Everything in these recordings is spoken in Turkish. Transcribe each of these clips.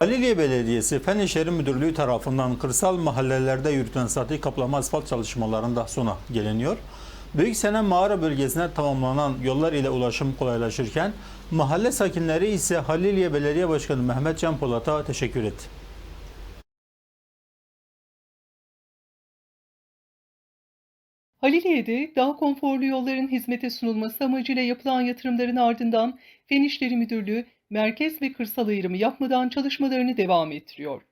Haliliye Belediyesi Fen İşleri Müdürlüğü tarafından kırsal mahallelerde yürütülen sati kaplama asfalt çalışmalarında sona geliniyor. Büyüksene mağara bölgesine tamamlanan yollar ile ulaşım kolaylaşırken mahalle sakinleri ise Haliliye Belediye Başkanı Mehmet Can Polat'a teşekkür etti. Haliliye'de daha konforlu yolların hizmete sunulması amacıyla yapılan yatırımların ardından Fen İşleri Müdürlüğü merkez ve kırsal ayrımı yapmadan çalışmalarını devam ettiriyor.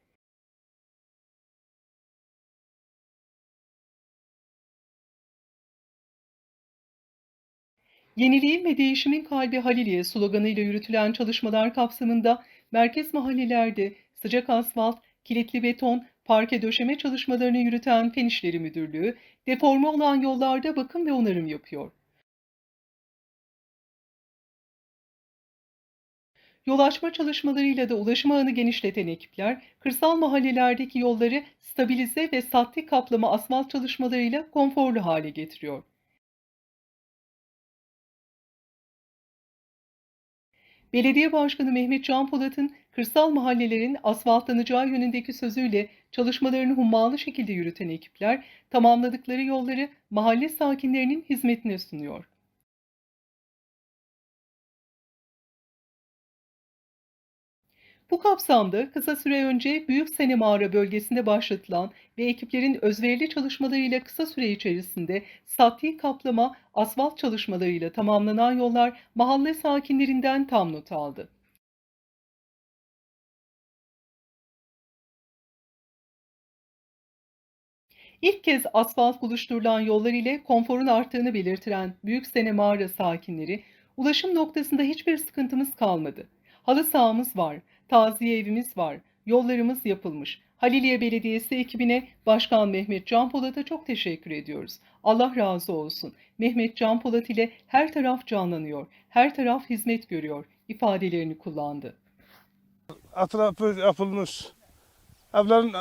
Yeniliğin ve değişimin kalbi Haliliye sloganıyla yürütülen çalışmalar kapsamında merkez mahallelerde sıcak asfalt, kilitli beton, parke döşeme çalışmalarını yürüten Fen İşleri Müdürlüğü, deforme olan yollarda bakım ve onarım yapıyor. Yol açma çalışmalarıyla da ulaşım ağını genişleten ekipler, kırsal mahallelerdeki yolları stabilize ve sattik kaplama asfalt çalışmalarıyla konforlu hale getiriyor. Belediye Başkanı Mehmet Can Polat'ın kırsal mahallelerin asfaltlanacağı yönündeki sözüyle çalışmalarını hummalı şekilde yürüten ekipler tamamladıkları yolları mahalle sakinlerinin hizmetine sunuyor. Bu kapsamda kısa süre önce Büyüksene Mağara bölgesinde başlatılan ve ekiplerin özverili çalışmalarıyla kısa süre içerisinde sati kaplama asfalt çalışmalarıyla tamamlanan yollar mahalle sakinlerinden tam not aldı. İlk kez asfalt buluşturulan yollar ile konforun arttığını belirtilen Büyüksene Mağara sakinleri, ulaşım noktasında hiçbir sıkıntımız kalmadı. Halı sahamız var, taziye evimiz var, yollarımız yapılmış. Haliliye Belediyesi ekibine Başkan Mehmet Can Polat'a çok teşekkür ediyoruz. Allah razı olsun. Mehmet Can Polat ile her taraf canlanıyor, her taraf hizmet görüyor ifadelerini kullandı. etrafı yapılmış. Evlerin